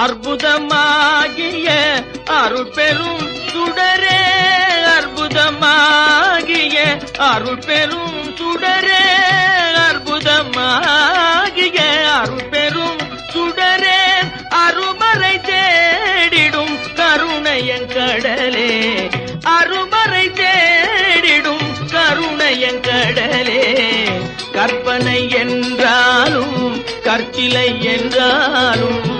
அற்புதமாகிய அருள் பெரும் சுடரே அற்புதமாகிய அருள் பெரும் சுடரே அற்புதமாகிய அருள் பெரும் சுடரே அருமறை தேடிடும் கருணையன் கடலே. அருமறை தேடிடும் கருணையன் கடலே. கற்பனை என்றாலும் கற்சிலை என்றாலும்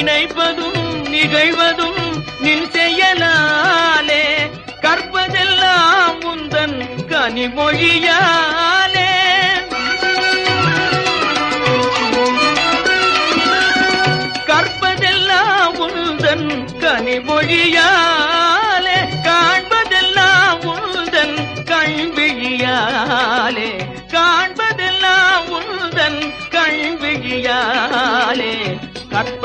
நினைப்பதும் நிகழ்வதும் நின் செயலாலே. கற்பதெல்லாம் முந்தன் கனிமொழியாலே. கற்பதெல்லாம் முந்தன் கனிமொழியாலே. காண்பதெல்லாம் முந்தன் கண்விழியாலே. காண்பதெல்லாம் முந்தன் கண்விழியா